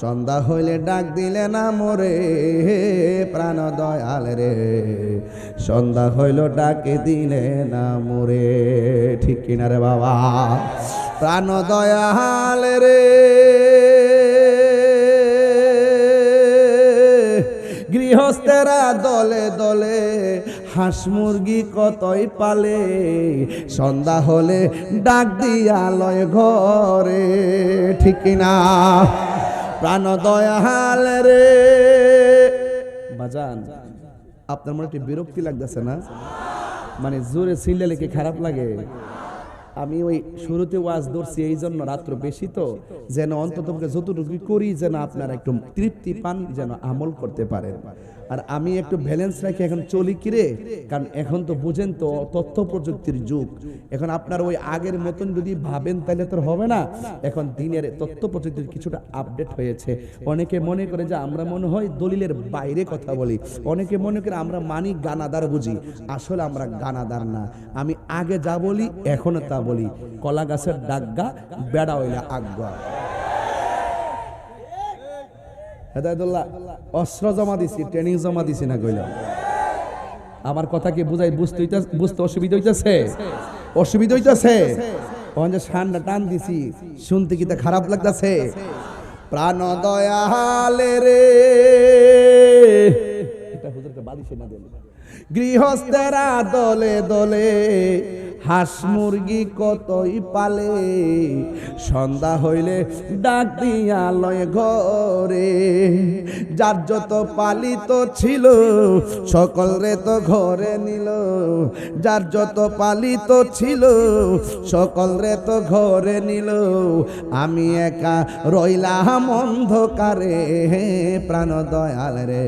সন্ধ্যা হইলে ডাক দিলে না মোরে? প্রাণ দয়াল রে। সন্ধ্যা হইল ডাকে দিলে না মোরে। ঠিক কিনা রে বাবা? প্রাণ দয়াল রে। গৃহস্থেরা দলে দলে হাঁস মুরগি কতই পালে? সন্ধ্যা হলে ডাক দিয়া লয় ঘরে। ঠিক কিনা প্রাণ দয়াল রে। বাজান, আপনার মনে একটু বিরক্তি লাগতেছে না? মানে জোরে সিলে কি খারাপ লাগে? আমি ওই শুরুতে ওয়াজ ধরছি, এই জন্য রাত্র বেশি তো। যেন অন্তত যতটুকু করি, যেন আপনারা একটু তৃপ্তি পান, যেন আমল করতে পারেন। আর আমি একটু ব্যালেন্স রাখি, এখন চলি কিরে কারণ এখন তো বুঝেন তো তথ্য প্রযুক্তির যুগ। এখন আপনার ওই আগের মতন যদি ভাবেন, তাহলে তো হবে না। এখন দিনের তথ্য প্রযুক্তির কিছুটা আপডেট হয়েছে। অনেকে মনে করে যে আমরা মনে হয় দলিলের বাইরে কথা বলি। অনেকে মনে করে আমরা মানি গানাদার বুঝি। আসলে আমরা গানাদার না। আমি আগে যা বলি, এখনও তা বলি। কলা গাছের ডাগা, বেড়া হইলে আজ্ঞা হেদায়তুল্লাহ, অস্ত্র জমা দিছি ট্রেনিং জমা দিছি না কইল আমার কথা কি বুঝাই বুঝতে বুঝতে অসুবিধা হইতেছে? অসুবিধা হইতেছে? ওখান সান্ডা টান দিছি, শুনতে কি তা খারাপ লাগতেছে? প্রাণ দয়ালে রে। বাদিছে না দিলে। গৃহস্থেরা দলে দলে হাঁস মুরগি কতই পালে? সন্ধ্যা হইলে ডাক দিয়া লয় ঘরে। যার যত পালিত ছিল, সকল রে তো ঘরে নিল। যার যত পালিত ছিল, সকল রে তো ঘরে নিল। আমি একা রইলাম অন্ধকারে, প্রাণ দয়াল রে।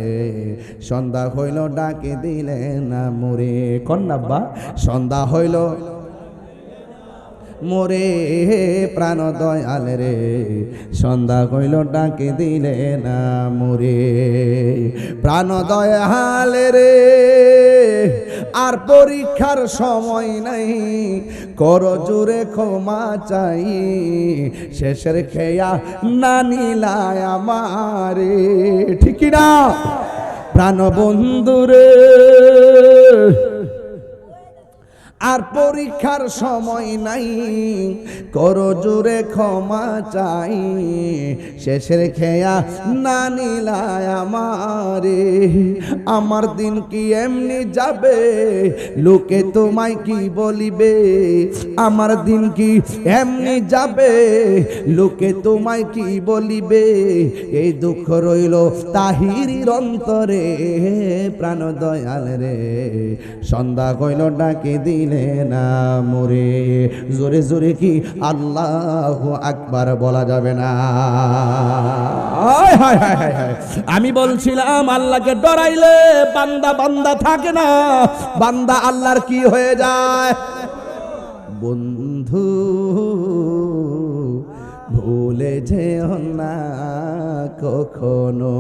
সন্ধ্যা হইল, ডাকে দিলে না মোরে কন্যাব্বা সন্ধ্যা হইল মোরে প্রাণ দয়াল রে। সন্ধ্যা কইল, ডাকে দিলে না মোরে। প্রাণ দয়াল রে, আর পরীক্ষার সময় নাই। কর জুড়ে ক্ষমা চাই, শেষের খেয়া না নিলায় আমারে। ঠিক না প্রাণ বন্ধুরে আর পরীক্ষার সময় নাই। করো জুড়ে ক্ষমা চাই। শেষের খেয়া না নিলায় আমারে। আমার দিন কি এমনি যাবে? লোকে তোমায় কি বলিবে? আমার দিন কি এমনি যাবে? লোকে তোমায় কি বলিবে? এই দুঃখ রইল তাহিরির অন্তরে। প্রাণ দয়াল রে। সন্ধ্যা কইল, ডাকে দিলে না মোরে, জোরে জোরে কি আল্লাহ আকবার বলা যাবে না। আমি বলছিলাম, আল্লাহকে ডরাইলে বান্দা বান্দা থাকে না, বান্দা আল্লাহর কি হয়ে যায়? বন্ধু, ভুলে যেও না কখনো।